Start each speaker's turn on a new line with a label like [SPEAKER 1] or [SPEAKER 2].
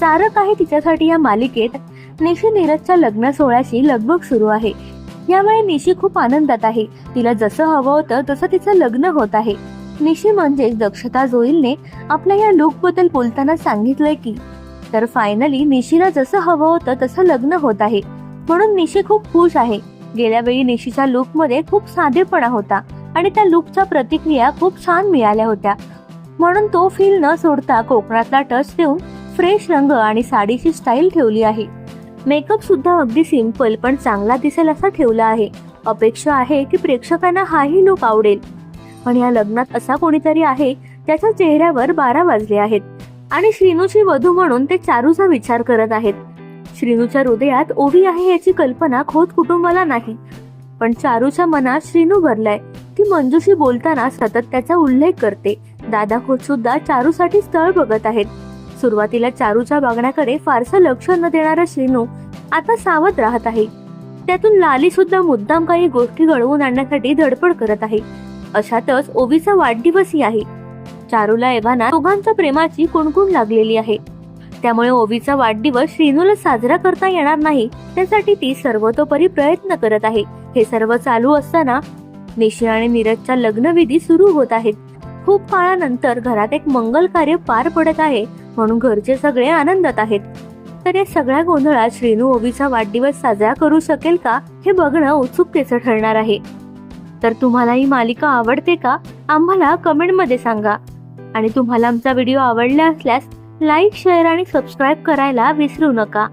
[SPEAKER 1] सारं काही तिच्यासाठी या मालिकेत निशी नीरजच्या लग्न सोहळ्याची लगबग सुरू आहे. यामुळे निशी खूप आनंदात आहे. तिला जसं हवं होतं तसं तिचं लग्न होत आहे. निशी म्हणजेच दक्षता जोईलने आपल्या या लुकबद्दल बोलताना सांगितलंय की तर फायनली निशीला जसं हवं होतं तसं लग्न होत आहे. म्हणून निशी खूप खुश आहे. गेल्या वेळी निशीच्या लुकमध्ये खूप साधेपणा होता आणि त्या लुकच्या प्रतिक्रिया खूप छान मिळाल्या होत्या. म्हणून तो फील न सोडता कोकणातला टच देऊन फ्रेश रंग आणि साडीची स्टाईल ठेवली आहे. मेकअप सुद्धा अगदी सिंपल पण चांगला दिसेल असा ठेवला आहे. अपेक्षा आहे की प्रेक्षकांना हाही लुक आवडेल. पण या लग्नात असा कोणीतरी आहे त्याच्या चेहऱ्यावर बारा वाजले आहेत. आणि श्रीनूची वधू म्हणून ते चारूचा विचार करत आहेत. श्रीनूच्या हृदयात ओवी आहे याची कल्पना खोत कुटुंबाला नाही. पण चारूच्या मनात श्रीनू भरलाय. ती मंजूशी बोलताना सतत त्याचा उल्लेख करते. दादा खोत सुद्धा चारूसाठी स्थळ बघत आहेत. सुरुवातीला चारूच्या वागण्याकडे फारसं लक्ष न देणारा श्रीनू आता सावध राहत आहे. त्यातून लाली सुद्धा मुद्दाम काही गोष्टी घडवून आणण्यासाठी धडपड करत आहे. अशातच ओवीचा वाढदिवसही आहे. चारूला एव्हाना दोघांच्या प्रेमाची कुणकुण लागलेली आहे. त्यामुळे ओवीचा वाढदिवस श्रीनूला साजरा करता येणार नाही त्यासाठी ती सर्वतोपरी प्रयत्न करत आहे. हे सर्व चालू असताना निशी आणि नीरजच्या लग्नविधी सुरू होत आहेत. खूप काळानंतर घरात एक मंगल कार्य पार पडत आहे म्हणून घरचे सगळे आनंदात आहेत. तर या सगळ्या गोंधळात श्रीनू ओबीचा वाढदिवस साजरा करू शकेल का हे बघणं उत्सुकतेचं ठरणार आहे. तर तुम्हाला ही मालिका आवडते का? आम्हाला कमेंटमध्ये सांगा. आणि तुम्हाला आमचा व्हिडिओ आवडला असल्यास लाईक शेअर आणि सबस्क्राईब करायला विसरू नका.